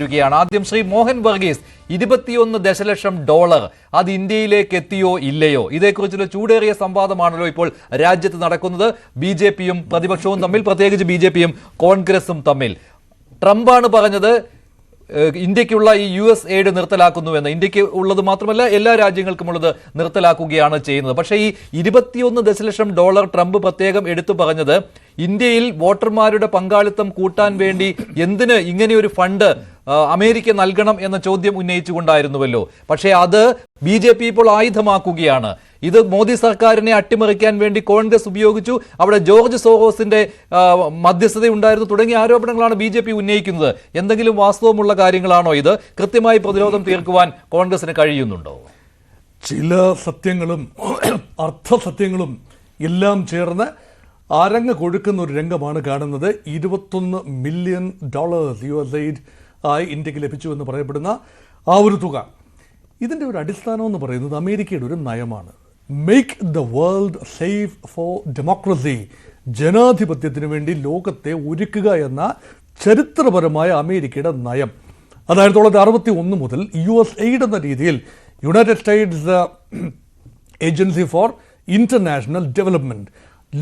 വരികയാണ്. ആദ്യം ശ്രീ മോഹൻ വർഗീസ് ഇരുപത്തിയൊന്ന് ദശലക്ഷം ഡോളർ അത് ഇന്ത്യയിലേക്ക് എത്തിയോ ഇല്ലയോ? ഇതേക്കുറിച്ചുള്ള ചൂടേറിയ സംവാദമാണല്ലോ ഇപ്പോൾ രാജ്യത്ത് നടക്കുന്നത്. ബി ജെ പിയും പ്രതിപക്ഷവും തമ്മിൽ പ്രത്യേകിച്ച് ബി ജെ പിയും കോൺഗ്രസും തമ്മിൽ. ട്രംപാണ് പറഞ്ഞത് ഇന്ത്യക്കുള്ള ഈ യു എസ് എയ്ഡ് നിർത്തലാക്കുന്നുവെന്ന്. ഇന്ത്യയ്ക്ക് ഉള്ളത് മാത്രമല്ല എല്ലാ രാജ്യങ്ങൾക്കും ഉള്ളത് നിർത്തലാക്കുകയാണ് ചെയ്യുന്നത്. പക്ഷേ ഈ ഇരുപത്തിയൊന്ന് ദശലക്ഷം ഡോളർ ട്രംപ് പ്രത്യേകം എടുത്തു പറഞ്ഞത് ഇന്ത്യയിൽ വോട്ടർമാരുടെ പങ്കാളിത്തം കൂട്ടാൻ വേണ്ടി എന്തിന് ഇങ്ങനെയൊരു ഫണ്ട് അമേരിക്ക നൽകണം എന്ന ചോദ്യം ഉന്നയിച്ചുകൊണ്ടായിരുന്നുവല്ലോ. പക്ഷേ അത് ബി ജെ പി ഇപ്പോൾ ആയുധമാക്കുകയാണ്. ഇത് മോദി സർക്കാരിനെ അട്ടിമറിക്കാൻ വേണ്ടി കോൺഗ്രസ് ഉപയോഗിച്ചു. അവിടെ ജോർജ് സോഹോസിന്റെ മധ്യസ്ഥത ഉണ്ടായിരുന്നു. തുടങ്ങിയ ആരോപണങ്ങളാണ് ബി ജെ പി ഉന്നയിക്കുന്നത്. എന്തെങ്കിലും വാസ്തവമുള്ള കാര്യങ്ങളാണോ ഇത്? കൃത്യമായി പ്രതിരോധം തീർക്കുവാൻ കോൺഗ്രസിന് കഴിയുന്നുണ്ടോ? ചില സത്യങ്ങളും അർത്ഥസത്യങ്ങളും എല്ലാം ചേർന്ന് അരങ്ങ് കൊഴുക്കുന്ന ഒരു രംഗമാണ് കാണുന്നത്. ഇരുപത്തൊന്ന് മില്യൺ ഡോളേഴ്സ് യു എസ് ആയി ഇന്ത്യയ്ക്ക് ലഭിച്ചു എന്ന് പറയപ്പെടുന്ന ആ ഒരു തുക. ഇതിന്റെ ഒരു അടിസ്ഥാനം എന്ന് പറയുന്നത് അമേരിക്കയുടെ ഒരു നയമാണ്. Make the world safe for democracy ജനാധിപത്യത്തിന് വേണ്ടി ലോകത്തെ ഒരുക്കുക എന്ന ചരിത്രപരമായ അമേരിക്കയുടെ നയം. അതായത് തൊള്ളായിരത്തി അറുപത്തി ഒന്ന് മുതൽ യു എസ് എയ്ഡ് എന്ന രീതിയിൽ United States agency for international development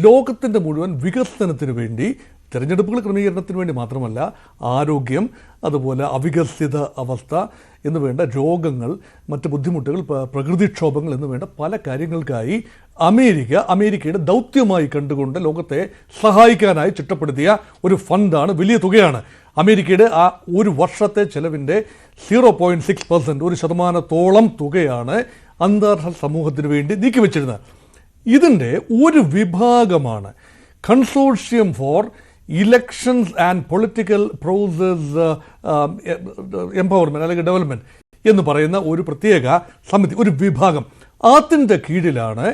ലോകത്തിന്റെ മുഴുവൻ വികസനത്തിന് വേണ്ടി തിരഞ്ഞെടുപ്പുകൾ ക്രമീകരണത്തിന് വേണ്ടി മാത്രമല്ല ആരോഗ്യം അതുപോലെ അവികസിത അവസ്ഥ എന്ന് വേണ്ട രോഗങ്ങൾ മറ്റ് ബുദ്ധിമുട്ടുകൾ പ്രകൃതിക്ഷോഭങ്ങൾ എന്ന് വേണ്ട പല കാര്യങ്ങൾക്കായി അമേരിക്ക അമേരിക്കയുടെ ദൗത്യമായി കണ്ടുകൊണ്ട് ലോകത്തെ സഹായിക്കാനായി ചിട്ടപ്പെടുത്തിയ ഒരു ഫണ്ടാണ് വലിയ തുകയാണ്. അമേരിക്കയുടെ ആ ഒരു വർഷത്തെ ചെലവിന്റെ സീറോ പോയിന്റ് സിക്സ് പെർസെന്റ് ഒരു ശതമാനത്തോളം തുകയാണ് അന്താരാഷ്ട്ര സമൂഹത്തിന് വേണ്ടി നീക്കിവെച്ചിരുന്നത്. ഇതിന്റെ ഒരു വിഭാഗമാണ് consortium for elections and political process empowerment അല്ലെങ്കിൽ ഡെവലപ്മെന്റ് എന്ന് പറയുന്ന ഒരു പ്രത്യേക സമിതി ഒരു വിഭാഗം. അതിന്റെ കീഴിലാണ്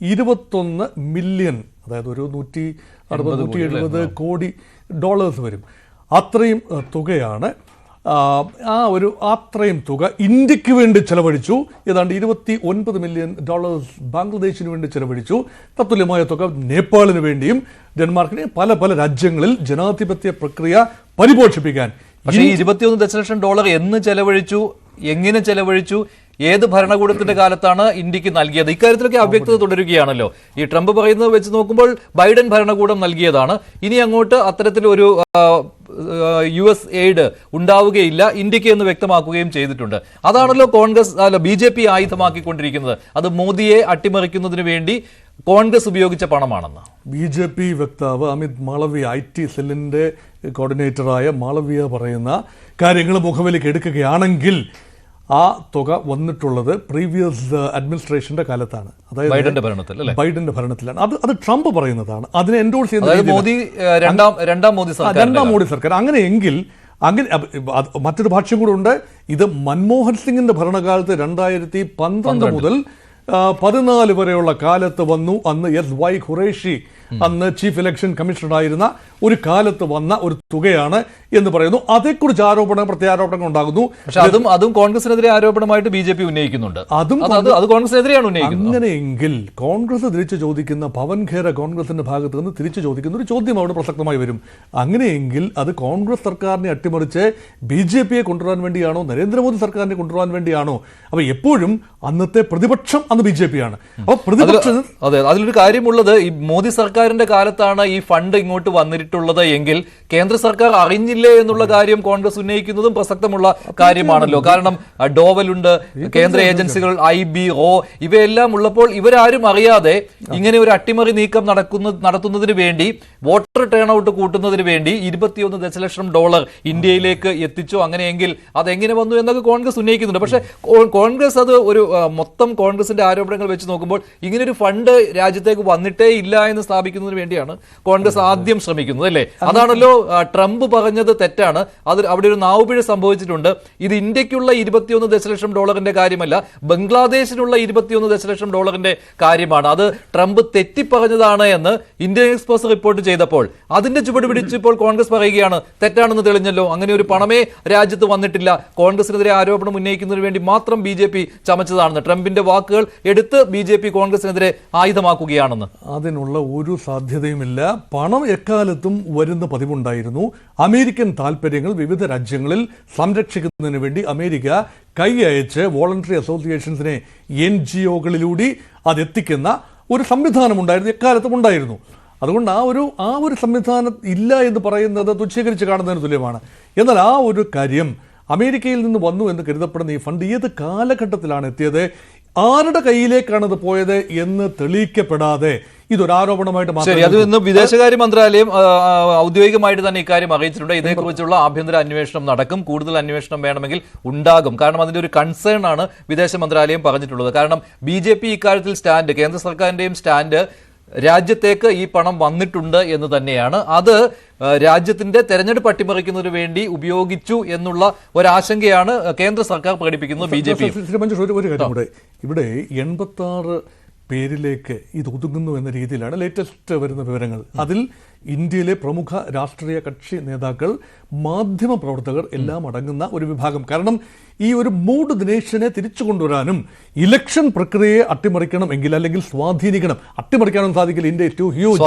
ഇരുപത്തൊന്ന് മില്യൺ അതായത് ഒരു നൂറ്റി അറുപത് നൂറ്റി എഴുപത് കോടി ഡോളേഴ്സ് വരും. അത്രയും തുകയാണ് ആ, ഒരു അത്രയും തുക ഇന്ത്യയ്ക്ക് വേണ്ടി ചെലവഴിച്ചു. ഏതാണ്ട് ഇരുപത്തി ഒൻപത് മില്യൺ ഡോളേഴ്സ് ബംഗ്ലാദേശിന് വേണ്ടി ചെലവഴിച്ചു. തത്തുല്യമായ തുക നേപ്പാളിന് വേണ്ടിയും ഡെൻമാർക്കിനെ പല പല രാജ്യങ്ങളിൽ ജനാധിപത്യ പ്രക്രിയ പരിപോഷിപ്പിക്കാൻ. പക്ഷേ ഈ ഇരുപത്തിയൊന്ന് ദശലക്ഷം ഡോളർ എന്ന് ചെലവഴിച്ചു? എങ്ങനെ ചെലവഴിച്ചു? ഏത് ഭരണകൂടത്തിന്റെ കാലത്താണ് ഇന്ത്യയ്ക്ക് നൽകിയത്? ഇക്കാര്യത്തിലൊക്കെ അവ്യക്തത തുടരുകയാണല്ലോ. ഈ ട്രംപ് പറയുന്നത് വെച്ച് നോക്കുമ്പോൾ ബൈഡൻ ഭരണകൂടം നൽകിയതാണ്. ഇനി അങ്ങോട്ട് അത്തരത്തിലൊരു യു എസ് എയ്ഡ് ഉണ്ടാവുകയില്ല. ഇന്ത്യയ്ക്ക് എന്ന് വ്യക്തമാക്കുകയും ചെയ്തിട്ടുണ്ട്. അതാണല്ലോ കോൺഗ്രസ് അല്ല ബി ജെ പി ആയുധമാക്കിക്കൊണ്ടിരിക്കുന്നത്. അത് മോദിയെ അട്ടിമറിക്കുന്നതിന് വേണ്ടി കോൺഗ്രസ് ഉപയോഗിച്ച പണമാണെന്ന്. ബി ജെ പി വക്താവ് അമിത് മാളവ്യ ഐ ടി സെല്ലിന്റെ കോർഡിനേറ്ററായ മാളവ്യ പറയുന്ന കാര്യങ്ങൾ മുഖവിലേക്ക് എടുക്കുകയാണെങ്കിൽ ആ തുക വന്നിട്ടുള്ളത് പ്രീവിയസ് അഡ്മിനിസ്ട്രേഷന്റെ കാലത്താണ്. അതായത് ബൈഡന്റെ ഭരണത്തിൽ അല്ലേ? ബൈഡന്റെ ഭരണത്തിലാണ്. അത് അത് ട്രംപ് പറയുന്നതാണ്. അതിനെ എൻഡോഴ്സ് ചെയ്യുന്ന മോദി രണ്ടാം രണ്ടാം മോദി സർക്കാർ രണ്ടാം മോദി സർക്കാർ. അങ്ങനെയെങ്കിൽ അങ്ങനെ മറ്റൊരു ഭാഷ്യം കൂടെ ഉണ്ട്. ഇത് മൻമോഹൻ സിംഗിന്റെ ഭരണകാലത്ത് രണ്ടായിരത്തി പന്ത്രണ്ട് മുതൽ പതിനാല് വരെയുള്ള കാലത്ത് വന്നു. അന്ന് എസ് വൈ ഖുറേഷി അന്ന് ചീഫ് ഇലക്ഷൻ കമ്മീഷണറായിരുന്ന ഒരു കാലത്ത് വന്ന ഒരു തുകയാണ് എന്ന് പറയുന്നു. അതേക്കുറിച്ച് ആരോപണം പ്രത്യാരോപണങ്ങൾ ഉണ്ടാകുന്നു. പക്ഷെ അതും അതും കോൺഗ്രസിനെതിരെ ആരോപണമായിട്ട് ബി ജെ പി ഉന്നയിക്കുന്നുണ്ട്. അതും അത് കോൺഗ്രസിനെതിരെയാണ് ഉന്നയിക്കുന്നത്. അങ്ങനെയെങ്കിൽ കോൺഗ്രസ് തിരിച്ചു ചോദിക്കുന്ന പവൻ ഖേര കോൺഗ്രസിന്റെ ഭാഗത്ത് നിന്ന് തിരിച്ചു ചോദിക്കുന്ന ഒരു ചോദ്യം അവിടെ പ്രസക്തമായി വരും. അങ്ങനെയെങ്കിൽ അത് കോൺഗ്രസ് സർക്കാരിനെ അട്ടിമറിച്ച് ബി ജെ പിയെ കൊണ്ടുവരാൻ വേണ്ടിയാണോ നരേന്ദ്രമോദി സർക്കാരിനെ കൊണ്ടുവരാൻ വേണ്ടിയാണോ? അപ്പൊ എപ്പോഴും അന്നത്തെ പ്രതിപക്ഷം അന്ന് ബി ജെ പി ആണ്. അപ്പൊ പ്രതിപക്ഷം അതെ അതിലൊരു കാര്യമുള്ളത് ഈ മോദി സർക്കാരിന്റെ കാലത്താണ് ഈ ഫണ്ട് ഇങ്ങോട്ട് വന്നിട്ടുള്ളത് എങ്കിൽ കേന്ദ്ര സർക്കാർ അറിഞ്ഞില്ലേ എന്നുള്ള കാര്യം കോൺഗ്രസ് ഉന്നയിക്കുന്നതും പ്രസക്തമുള്ള കാര്യമാണല്ലോ. കാരണം ഡോവലുണ്ട് കേന്ദ്ര ഏജൻസികൾ ഐ ബി ഒ ഇവയെല്ലാം ഉള്ളപ്പോൾ ഇവരാരും അറിയാതെ ഇങ്ങനെ ഒരു അട്ടിമറി നീക്കം നടക്കുന്ന നടത്തുന്നതിന് വേണ്ടി വോട്ടർ ടേൺ ഔട്ട് കൂട്ടുന്നതിന് വേണ്ടി ഇരുപത്തിയൊന്ന് ദശലക്ഷം ഡോളർ ഇന്ത്യയിലേക്ക് എത്തിച്ചോ അങ്ങനെയെങ്കിൽ അതെങ്ങനെ വന്നു എന്നൊക്കെ കോൺഗ്രസ് ഉന്നയിക്കുന്നുണ്ട്. പക്ഷേ കോൺഗ്രസ് അത് ഒരു മൊത്തം കോൺഗ്രസിന്റെ ആരോപണങ്ങൾ വെച്ച് നോക്കുമ്പോൾ ഇങ്ങനെ ഒരു ഫണ്ട് രാജ്യത്തേക്ക് വന്നിട്ടേ ഇല്ല എന്ന് സ്ഥാപിക്കുന്നതിന് വേണ്ടിയാണ് കോൺഗ്രസ് ആദ്യം ശ്രമിക്കുന്നത് അല്ലേ? അതാണല്ലോ ട്രംപ് പറഞ്ഞത് തെറ്റാണ്. അത് അവിടെ ഒരു നാവുപിഴ സംഭവിച്ചിട്ടുണ്ട്. ഇത് ഇന്ത്യക്കുള്ള ഇരുപത്തിയൊന്ന് ദശലക്ഷം ഡോളറിന്റെ കാര്യമല്ല ബംഗ്ലാദേശിനുള്ള ഇരുപത്തിയൊന്ന് ദശലക്ഷം ഡോളറിന്റെ കാര്യമാണ്. അത് ട്രംപ് തെറ്റിപ്പറഞ്ഞതാണ് എന്ന് ഇന്ത്യൻ എക്സ്പ്രസ് റിപ്പോർട്ട് ചെയ്തപ്പോൾ. അതിന്റെ ചുവട് പിടിച്ച് ഇപ്പോൾ കോൺഗ്രസ് പറയുകയാണ് തെറ്റാണെന്ന് തെളിഞ്ഞല്ലോ അങ്ങനെ ഒരു പണമേ രാജ്യത്ത് വന്നിട്ടില്ല. കോൺഗ്രസിനെതിരെ ആരോപണം ഉന്നയിക്കുന്നതിന് വേണ്ടി മാത്രം ബി ജെ പി ചമച്ചതാണെന്ന്. ട്രംപിന്റെ വാക്കുകൾ എടുത്ത് ബി ജെ പി കോൺഗ്രസിനെതിരെ ആയുധമാക്കുകയാണെന്ന്. അതിനുള്ള ഒരു സാധ്യതയുമില്ല. പണം എക്കാലത്തും വരുന്ന പതിവുണ്ടായിരുന്നു. അമേരിക്കൻ താല്പര്യങ്ങൾ വിവിധ രാജ്യങ്ങളിൽ സംരക്ഷിക്കുന്നതിന് വേണ്ടി അമേരിക്ക കൈ അയച്ച് വോളണ്ടറി അസോസിയേഷൻസിനെ എൻ ജി ഒകളിലൂടെ അതെത്തിക്കുന്ന ഒരു സംവിധാനം ഉണ്ടായിരുന്നു എക്കാലത്തും ഉണ്ടായിരുന്നു. അതുകൊണ്ട് ആ ഒരു ആ ഒരു സംവിധാനം ഇല്ല എന്ന് പറയുന്നത് തുച്ഛീകരിച്ച് കാണുന്നതിന് തുല്യമാണ്. എന്നാൽ ആ ഒരു കാര്യം അമേരിക്കയിൽ നിന്ന് വന്നു എന്ന് കരുതപ്പെടുന്ന ഈ ഫണ്ട് ഏത് കാലഘട്ടത്തിലാണ് എത്തിയത്? ആരുടെ കയ്യിലേക്കാണ് ഇത് പോയത് എന്ന് തെളിയിക്കപ്പെടാതെ ഇതൊരു ആരോപണമായിട്ട് ശരി അത് ഇന്ന് വിദേശകാര്യ മന്ത്രാലയം ഔദ്യോഗികമായിട്ട് തന്നെ ഇക്കാര്യം അറിയിച്ചിട്ടുണ്ട്. ഇതേക്കുറിച്ചുള്ള ആഭ്യന്തര അന്വേഷണം നടക്കും കൂടുതൽ അന്വേഷണം വേണമെങ്കിൽ ഉണ്ടാകും. കാരണം അതിന്റെ ഒരു കൺസേൺ ആണ് വിദേശ മന്ത്രാലയം പറഞ്ഞിട്ടുള്ളത്. കാരണം ബി ജെ പി ഇക്കാര്യത്തിൽ സ്റ്റാൻഡ് കേന്ദ്ര സർക്കാരിന്റെയും സ്റ്റാൻഡ് രാജ്യത്തേക്ക് ഈ പണം വന്നിട്ടുണ്ട് എന്ന് തന്നെയാണ്. അത് രാജ്യത്തിന്റെ തെരഞ്ഞെടുപ്പ് അട്ടിമറിക്കുന്നതിന് വേണ്ടി ഉപയോഗിച്ചു എന്നുള്ള ഒരാശങ്കയാണ് കേന്ദ്ര സർക്കാർ പ്രകടിപ്പിക്കുന്നത് ബി ജെ പി. ഒരു കാര്യം കൂടെ. ഇവിടെ എൺപത്തി ആറ് പേരിലേക്ക് ഇത് ഒതുങ്ങുന്നു എന്ന രീതിയിലാണ് ലേറ്റസ്റ്റ് വരുന്ന വിവരങ്ങൾ. അതിൽ ഇന്ത്യയിലെ പ്രമുഖ രാഷ്ട്രീയ കക്ഷി നേതാക്കൾ മാധ്യമ പ്രവർത്തകർ എല്ലാം അടങ്ങുന്ന ഒരു വിഭാഗം. കാരണം ഈ ഒരു മൂഡ് ദിനേശിനെ തിരിച്ചു കൊണ്ടുവരാനും ഇലക്ഷൻ പ്രക്രിയയെ അട്ടിമറിക്കണം എങ്കിൽ അല്ലെങ്കിൽ സ്വാധീനിക്കണം. അട്ടിമറിക്കാനും സാധിക്കില്ല. ഇന്ത്യ ഏറ്റവും ഹ്യൂജ്.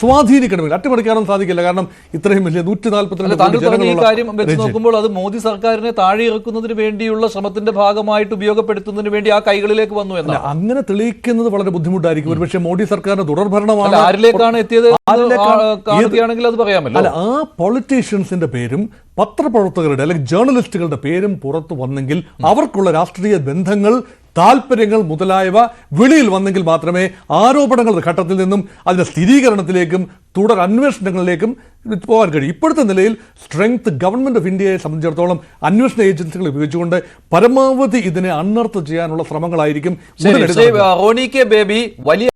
സ്വാധീനിക്കണമെങ്കിൽ അട്ടിമറിക്കാനും സാധിക്കില്ല. കാരണം ഇത്രയും വലിയ നൂറ്റി നാൽപ്പത്തിരണ്ട് നോക്കുമ്പോൾ അത് മോദി സർക്കാരിനെ താഴെ ഇറക്കുന്നതിന് വേണ്ടിയുള്ള ശ്രമത്തിന്റെ ഭാഗമായിട്ട് ഉപയോഗപ്പെടുത്തുന്നതിന് വേണ്ടി ആ കൈകളിലേക്ക് വന്നു എന്നാൽ എന്നാണ്. അങ്ങനെ തെളിയിക്കുന്നത് വളരെ ബുദ്ധിമുട്ടായിരിക്കും. ഒരുപക്ഷെ മോദി സർക്കാരിന്റെ തുടർഭരണമാണ് ആരിലേക്കാണ് എത്തിയത് ആരിലേക്കാണ് കാണുകയാണെങ്കിൽ അത് പറയാമല്ലോ. അല്ല ആ പൊളിറ്റീഷ്യൻസിന്റെ പേരും പത്രപ്രവർത്തകരുടെ അല്ലെങ്കിൽ ജേർണലിസ്റ്റുകളുടെ പേരും പുറത്തു വന്നെങ്കിൽ അവർക്കുള്ള രാഷ്ട്രീയ ബന്ധങ്ങൾ താല്പര്യങ്ങൾ മുതലായവ വെളിയിൽ വന്നെങ്കിൽ മാത്രമേ ആരോപണങ്ങളുടെ ഘട്ടത്തിൽ നിന്നും അതിന്റെ സ്ഥിരീകരണത്തിലേക്കും തുടർ അന്വേഷണങ്ങളിലേക്കും പോകാൻ കഴിയും. ഇപ്പോഴത്തെ നിലയിൽ സ്ട്രെങ്ത് ഗവൺമെന്റ് ഓഫ് ഇന്ത്യയെ സംബന്ധിച്ചിടത്തോളം അന്വേഷണ ഏജൻസികൾ ഉപയോഗിച്ചുകൊണ്ട് പരമാവധി ഇതിനെ അണർത്ത് ചെയ്യാനുള്ള ശ്രമങ്ങളായിരിക്കും റോണി കെ ബേബി വലിയ